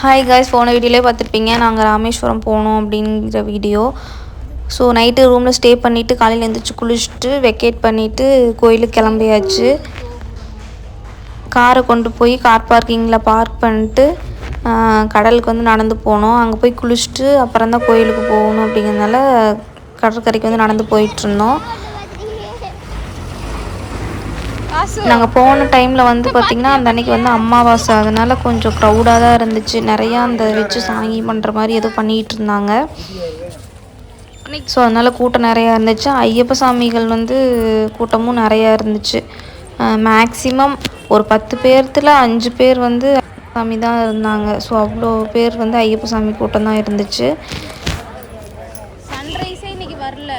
Hi guys போன வீடியோலே பார்த்துருப்பீங்க. நாங்கள் ராமேஸ்வரம் போனோம் அப்படிங்கிற வீடியோ. ஸோ நைட்டு ரூமில் ஸ்டே பண்ணிவிட்டு காலையில் எழுந்திரிச்சு குளிச்சுட்டு வெக்கேட் பண்ணிவிட்டு கோயிலுக்கு கிளம்பியாச்சு. காரை கொண்டு போய் கார் பார்க்கிங்கில் பார்க் பண்ணிட்டு கடலுக்கு வந்து நடந்து போனோம். அங்கே போய் குளிச்சுட்டு அப்புறம் தான் கோயிலுக்கு போகணும் அப்படிங்கிறதுனால கடற்கரைக்கு வந்து நடந்து போயிட்டுருந்தோம் நாங்கள் போன டைமில் வந்து பார்த்திங்கன்னா அந்த அன்னைக்கு வந்து அமாவாசை. அதனால கொஞ்சம் க்ரௌடாக தான் இருந்துச்சு. நிறையா அந்த வச்சு சாங்கி பண்ணுற மாதிரி ஏதோ பண்ணிகிட்டு இருந்தாங்க. ஸோ அதனால் கூட்டம் நிறையா இருந்துச்சு. ஐயப்ப சாமிகள் வந்து கூட்டமும் நிறையா இருந்துச்சு. மேக்ஸிமம் ஒரு பத்து பேர்த்தில் அஞ்சு பேர் வந்து சாமி தான் இருந்தாங்க. ஸோ அவ்வளோ பேர் வந்து ஐயப்ப சாமி கூட்டம் தான் இருந்துச்சு. சன்ரைஸே இன்னைக்கு வரல.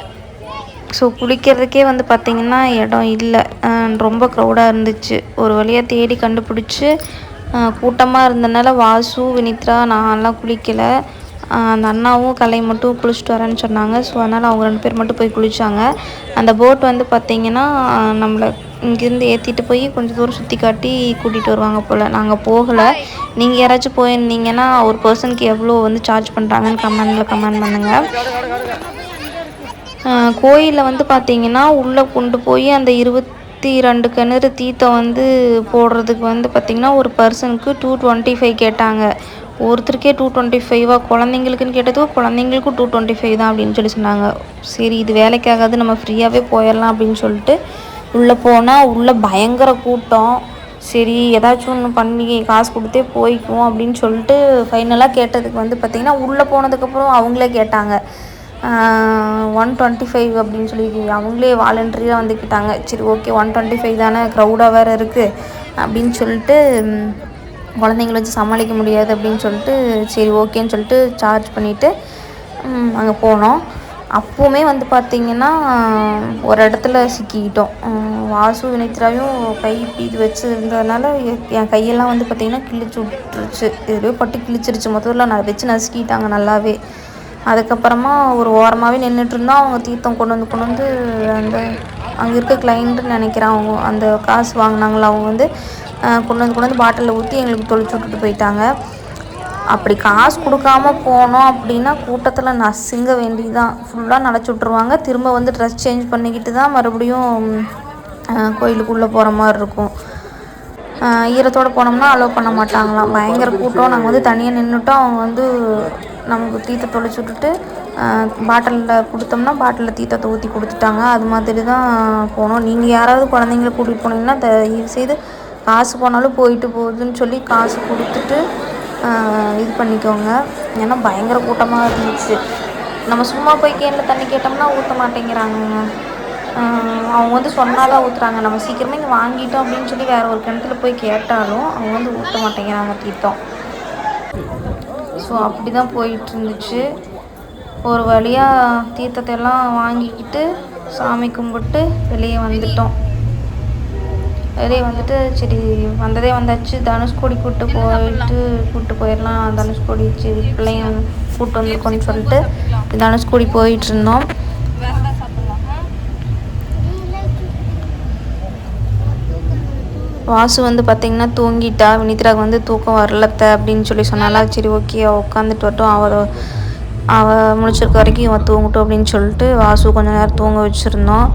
ஸோ குளிக்கிறதுக்கே வந்து பார்த்திங்கன்னா இடம் இல்லை. ரொம்ப க்ரௌடாக இருந்துச்சு. ஒரு வழியாக தேடி கண்டுபிடிச்சி கூட்டமாக இருந்தனால வாசு வினித்ரா நான்லாம் குளிக்கலை. அந்த அண்ணாவும் கலை மட்டும் குளிச்சுட்டு வரேன்னு சொன்னாங்க. ஸோ அதனால் அவங்க ரெண்டு பேர் மட்டும் போய் குளித்தாங்க அந்த போட் வந்து பார்த்திங்கன்னா நம்மளை இங்கேருந்து ஏற்றிட்டு போய் கொஞ்சம் தூரம் சுற்றி காட்டி கூட்டிகிட்டு வருவாங்க போல். நாங்கள் போகலை. நீங்கள் யாராச்சும் போயிருந்தீங்கன்னா ஒரு பர்சனுக்கு எவ்வளோ வந்து சார்ஜ் பண்ணுறாங்கன்னு கமெண்டில் கமெண்ட் பண்ணுங்கள் கோயிலில் வந்து பார்த்திங்கன்னா உள்ளே கொண்டு போய் அந்த இருபத்தி ரெண்டு கிணறு தீர்த்தம் வந்து போடுறதுக்கு வந்து பார்த்திங்கன்னா ஒரு பர்சனுக்கு டூ டுவெண்ட்டி ஃபைவ் கேட்டாங்க. ஒருத்தருக்கே டூ டுவெண்ட்டி ஃபைவாக குழந்தைங்களுக்குன்னு கேட்டது குழந்தைங்களுக்கும் டூ டுவெண்ட்டி ஃபைவ் தான் அப்படின்னு சொல்லி சொன்னாங்க. சரி இது வேலைக்காகாது நம்ம ஃப்ரீயாகவே போயிடலாம் அப்படின்னு சொல்லிட்டு உள்ளே போனால் உள்ளே பயங்கர கூட்டம். சரி ஏதாச்சும் ஒன்று பண்ணி காசு கொடுத்தே போய்க்குவோம் அப்படின்னு சொல்லிட்டு ஃபைனலாக கேட்டதுக்கு வந்து பார்த்திங்கன்னா உள்ளே போனதுக்கப்புறம் அவங்களே கேட்டாங்க. ஒன் டுவெண்ட்டி ஃபைவ் அப்படின்னு சொல்லி அவங்களே வாலண்டரியாக வந்துக்கிட்டாங்க. சரி ஓகே ஒன் டுவெண்ட்டி ஃபைவ் தானே க்ரௌடாக வேறு இருக்குது அப்படின்னு சொல்லிட்டு குழந்தைங்கள வச்சு சமாளிக்க முடியாது அப்படின்னு சொல்லிட்டு சரி ஓகேன்னு சொல்லிட்டு சார்ஜ் பண்ணிவிட்டு அங்கே போனோம். அப்போவுமே வந்து பார்த்திங்கன்னா ஒரு இடத்துல சிக்கிக்கிட்டோம். வாசு வினைத்திராவையும் கை இது வச்சு இருந்ததுனால எ- என் கையெல்லாம் வந்து பார்த்திங்கன்னா கிழிச்சு விட்டுருச்சு. எதுலையோ பட்டு கிழிச்சிருச்சு. மொத்தத்தில் நான் வச்சு நசுக்கிட்டாங்க நல்லாவே. அதுக்கப்புறமா ஒரு ஓரமாகவே நின்றுட்டு இருந்தோம் அவங்க தீர்த்தம் கொண்டு வந்து கொண்டு வந்து அந்த அங்கே இருக்க கிளைண்ட்டுன்னு நினைக்கிறேன் அவங்க. அந்த காசு வாங்கினாங்களா அவங்க வந்து கொண்டு வந்து கொண்டு வந்து பாட்டிலில் ஊற்றி எங்களுக்கு தொளிச்சு விட்டுட்டு போயிட்டாங்க. அப்படி காசு கொடுக்காம போனோம் அப்படின்னா கூட்டத்தில் நசுங்க வேண்டிதான் ஃபுல்லாக நனைச்சி விட்ருவாங்க திரும்ப வந்து ட்ரெஸ் சேஞ்ச் பண்ணிக்கிட்டு தான் மறுபடியும் கோயிலுக்குள்ளே போகிற மாதிரி இருக்கும். ஈரத்தோடு போனோம்னா அலோவ் பண்ண மாட்டாங்களாம். பயங்கர கூட்டம். நாங்கள் வந்து தனியாக நின்றுட்டோம் அவங்க வந்து நமக்கு தீத்தை தொலைச்சி விட்டுட்டு பாட்டிலில் கொடுத்தோம்னா பாட்டிலில் தீத்தத்தை ஊற்றி கொடுத்துட்டாங்க. அது மாதிரி தான் போனோம். நீங்கள் யாராவது குழந்தைங்கள கூட்டிகிட்டு போனீங்கன்னா தயவு செய்து காசு போனாலும் போயிட்டு போகுதுன்னு சொல்லி காசு கொடுத்துட்டு இது பண்ணிக்கோங்க. ஏன்னா பயங்கர கூட்டமாக இருந்துச்சு. நம்ம சும்மா போய் கேனில் தண்ணி கேட்டோம்னா ஊற்ற மாட்டேங்கிறாங்கங்க அவங்க வந்து சொன்னாதான் ஊற்றுறாங்க நம்ம சீக்கிரமே இங்கே வாங்கிட்டோம் அப்படின்னு சொல்லி வேறு ஒரு கிணத்துல போய் கேட்டாலும் அவங்க வந்து ஊற்ற மாட்டேங்கிறாங்க தீர்த்தம் ஸோ அப்படி தான் போயிட்டு இருந்துச்சு ஒரு வழியாக தீர்த்தத்தை எல்லாம் வாங்கிக்கிட்டு சாமி கும்பிட்டு வெளியே வந்துட்டோம். வெளியே வந்துட்டு சரி வந்ததே வந்தாச்சு. தனுஷ்கோடி கூப்பிட்டு போயிட்டு கூப்பிட்டு போயிடலாம். தனுஷ்கோடி சரி பிள்ளைங்க கூப்பிட்டு வந்திருக்கோன்னு சொல்லிட்டு தனுஷ்கோடி போயிட்டு இருந்தோம் வாசு வந்து பார்த்திங்கன்னா தூங்கிட்டா வினித்ராக்கு வந்து தூக்கம் வரலத்த அப்படின்னு சொல்லி சொன்னாலா சரி ஓகே அவள் உட்காந்துட்டு வரட்டும். அவள் அவள் முடிச்சிருக்க வரைக்கும் இவன் தூங்கட்டும் அப்படின்னு சொல்லிட்டு வாசு கொஞ்ச நேரம் தூங்க வச்சுருந்தோம்.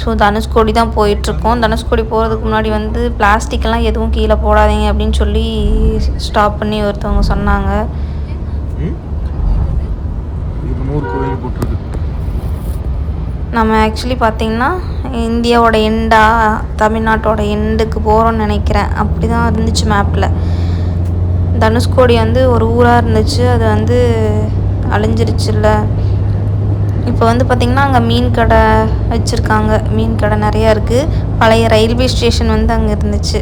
ஸோ தனுஷ்கோடி தான் போயிட்டுருக்கோம். தனுஷ்கோடி போகிறதுக்கு முன்னாடி வந்து பிளாஸ்டிக்கெல்லாம் எதுவும் கீழே போடாதீங்க அப்படின்னு சொல்லி ஸ்டாப் பண்ணி ஒருத்தவங்க சொன்னாங்க. நம்ம ஆக்சுவலி பார்த்திங்கன்னா இந்தியாவோட எண்டா தமிழ்நாட்டோட எண்டுக்கு போகிறோம்னு நினைக்கிறேன். அப்படி தான் இருந்துச்சு மேப்பில் தனுஷ்கோடி வந்து ஒரு ஊராக இருந்துச்சு. அது வந்து அழிஞ்சிருச்சுல்ல. இப்போ வந்து பார்த்திங்கன்னா அங்கே மீன் கடை வச்சுருக்காங்க. மீன் கடை நிறையா இருக்குது பழைய ரயில்வே ஸ்டேஷன் வந்து அங்கே இருந்துச்சு.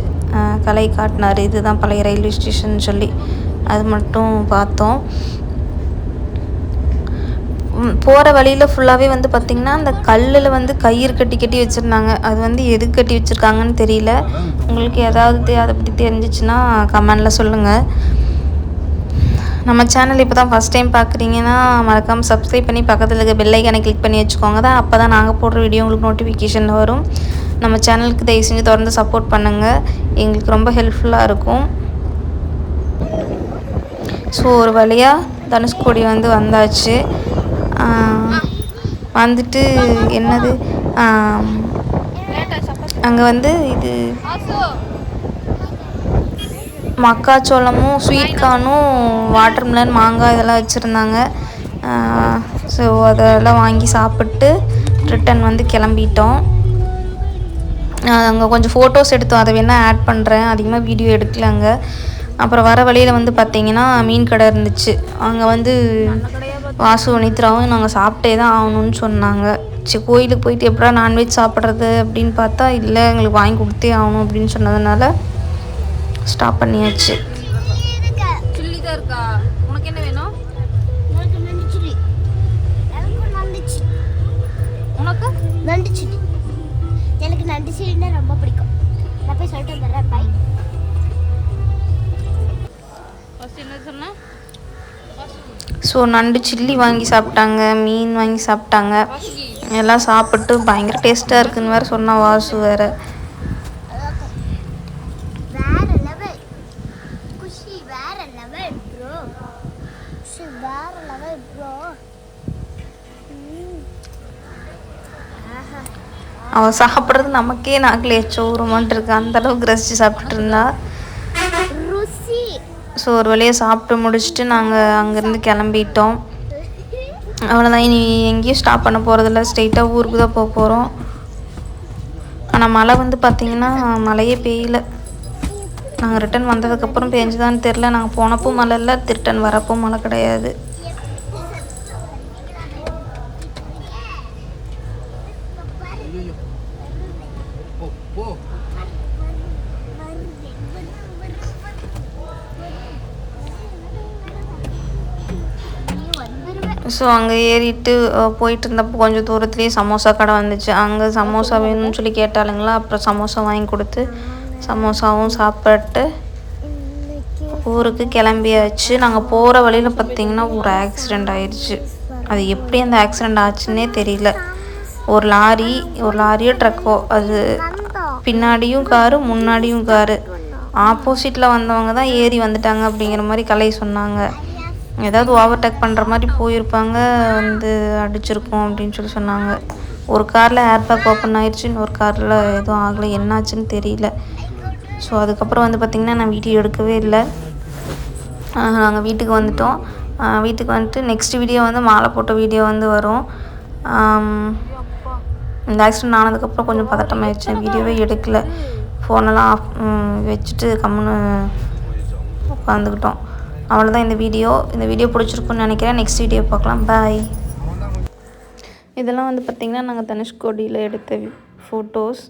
கலை காட்டினார். இதுதான் பழைய ரயில்வே ஸ்டேஷன் சொல்லி. அது மட்டும் பார்த்தோம். போகிற வழியில் ஃபுல்லாகவே வந்து பார்த்திங்கன்னா அந்த கல்லில் வந்து கயிறு கட்டி கட்டி வச்சுருந்தாங்க. அது வந்து எது கட்டி வச்சுருக்காங்கன்னு தெரியல. உங்களுக்கு ஏதாவது அதை பற்றி தெரிஞ்சிச்சுன்னா கமெண்டில் சொல்லுங்கள் நம்ம சேனல் இப்போ தான் ஃபஸ்ட் டைம் பார்க்குறீங்கன்னா மறக்காமல் சப்ஸ்கிரைப் பண்ணி பக்கத்தில் இருக்க பெல்லைக்கானை கிளிக் பண்ணி வச்சுக்கோங்க. தான் அப்போ தான் நாங்கள் போடுற வீடியோ உங்களுக்கு நோட்டிஃபிகேஷன் வரும். நம்ம சேனலுக்கு தயவு செஞ்சு தொடர்ந்து சப்போர்ட் பண்ணுங்கள் எங்களுக்கு ரொம்ப ஹெல்ப்ஃபுல்லாக இருக்கும். ஸோ ஒரு வழியாக தனுஷ்கோடி வந்து வந்தாச்சு. வந்துட்டு என்னது? அங்கே வந்து இது மக்காச்சோளமும் ஸ்வீட் கார்னும் வாட்டர்மெலன் மாங்காய் இதெல்லாம் வச்சுருந்தாங்க. ஸோ அதெல்லாம் வாங்கி சாப்பிட்டு ரிட்டன் வந்து கிளம்பிட்டோம். அங்கே கொஞ்சம் ஃபோட்டோஸ் எடுத்தோம். அதை வேணால் ஆட் பண்ணுறேன் அதிகமாக வீடியோ எடுக்கல அங்கே. அப்புறம் வர வழியில் வந்து பார்த்தீங்கன்னா மீன் கடை இருந்துச்சு. அங்கே வந்து வாசு நித்ராவும் நாங்கள் சாப்பிட்டே தான் ஆகணும்னு சொன்னாங்க. சரி கோயிலுக்கு போயிட்டு எப்படா நான்வெஜ் சாப்பிட்றது அப்படின்னு பார்த்தா இல்லை எங்களுக்கு வாங்கி கொடுத்தே ஆகணும் அப்படின்னு சொன்னதுனால ஸ்டாப் பண்ணியாச்சு. இருக்கா? ஸோ நண்டு சில்லி வாங்கி சாப்பிட்டாங்க மீன் வாங்கி சாப்பிட்டாங்க. எல்லாம் சாப்பிட்டு பயங்கர டேஸ்ட்டாக இருக்குன்னு வேறு சொன்னா வாசு வேறு. அவள் சாப்பிட்றது நமக்கே நாக்கில் எச்சோ ஊறுமான்ட்டு இருக்கு. அந்த அளவுக்கு ரசித்து சாப்பிட்டுட்டு இருந்தா. ஸோ ஒரு வழியாக சாப்பிட்டு முடிச்சுட்டு நாங்கள் அங்கேருந்து கிளம்பிட்டோம். அவ்வளோதான் இனி எங்கேயும் ஸ்டாப் பண்ண போகிறதில்ல ஸ்ட்ரெயிட்டாக ஊருக்கு தான் போக போகிறோம் ஆனால் மழை வந்து பார்த்திங்கன்னா மழையே பெய்யல. நாங்கள் ரிட்டன் வந்ததுக்கப்புறம் பெஞ்சுதான்னு தெரில நாங்கள் போனப்போ மழை இல்லை. ரிட்டன் வரப்போ மழை கிடையாது. ஸோ அங்கே ஏறிட்டு போயிட்டு இருந்தப்போ கொஞ்சம் தூரத்துலேயே சமோசா கடை வந்துச்சு. அங்கே சமோசா வேணும்னு சொல்லி கேட்டாளுங்களா? அப்புறம் சமோசா வாங்கி கொடுத்து சமோசாவும் சாப்பிட்டு ஊருக்கு கிளம்பியாச்சு. நாங்கள் போகிற வழியில் பார்த்திங்கன்னா ஒரு ஆக்சிடெண்ட் ஆயிடுச்சு. அது எப்படி அந்த ஆக்சிடெண்ட் ஆச்சுன்னே தெரியல. ஒரு லாரி ஒரு லாரியோ ட்ரக்கோ அது பின்னாடியும் காரு முன்னாடியும் காரு. ஆப்போசிட்டில் வந்தவங்க தான் ஏறி வந்துட்டாங்க அப்படிங்கிற மாதிரி கலை சொன்னாங்க. ஏதாவது ஓவர்டேக் பண்ணுற மாதிரி போயிருப்பாங்க வந்து அடிச்சிருக்கோம் அப்படின்னு சொல்லி சொன்னாங்க. ஒரு காரில் ஏர்பேக் ஓப்பன் ஆயிடுச்சு இன்னொரு காரில் எதுவும் ஆகலை. என்னாச்சுன்னு தெரியல. ஸோ அதுக்கப்புறம் வந்து பார்த்திங்கன்னா நான் வீடியோ எடுக்கவே இல்லை. நாங்கள் வீட்டுக்கு வந்துட்டோம். வீட்டுக்கு வந்துட்டு நெக்ஸ்ட் வீடியோ வந்து மாலை போட்ட வீடியோ வந்து வரும். இந்த ஆக்சிடென்ட் ஆனதுக்கப்புறம் கொஞ்சம் பதட்டமாயிடுச்சு வீடியோவே எடுக்கல. ஃபோனெல்லாம் ஆஃப் வச்சுட்டு கம்முன்னு உட்காந்துக்கிட்டோம். அவ்வளோதான் இந்த வீடியோ. இந்த வீடியோ பிடிச்சிருக்குன்னு நினைக்கிறேன். நெக்ஸ்ட் வீடியோ பார்க்கலாம். பாய் இதெல்லாம் வந்து பார்த்திங்கன்னா நாங்கள் தனுஷ்கோடியில் எடுத்த ஃபோட்டோஸ்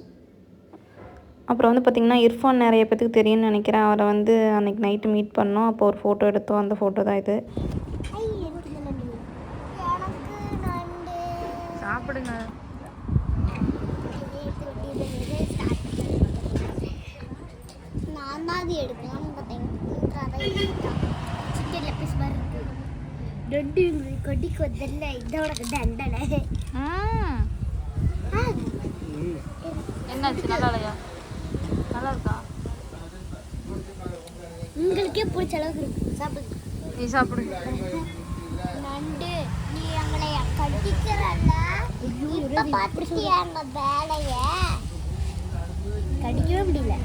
அப்புறம் வந்து பார்த்திங்கன்னா இர்ஃபான் நிறைய பேத்துக்கு தெரியும்னு நினைக்கிறேன். அவரை வந்து அன்றைக்கி நைட்டு மீட் பண்ணோம். அப்போ ஒரு ஃபோட்டோ எடுத்தோம். அந்த ஃபோட்டோ தான் இது. சாப்பிடுங்க. நான் தான் அது எடுக்கலாம்னு பார்த்தேன் சிக்கன் லெப்பீஸ் மாதிரி இருக்கு வந்தல இதோட தண்டனை ம் என்னாச்சு நல்லா இல்லையா நல்லா இருக்கா உங்களுக்கே பிடிச்ச அளவுக்கு இருக்கு சாப்பிடுங்க நீ சாப்பிடு நண்டு நீ எங்களை கடிக்கிறல்ல இப்ப பார்த்துட்டியா வேலைய கடிக்கவே முடியல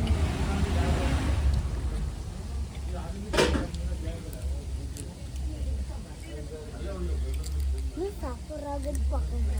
good fucking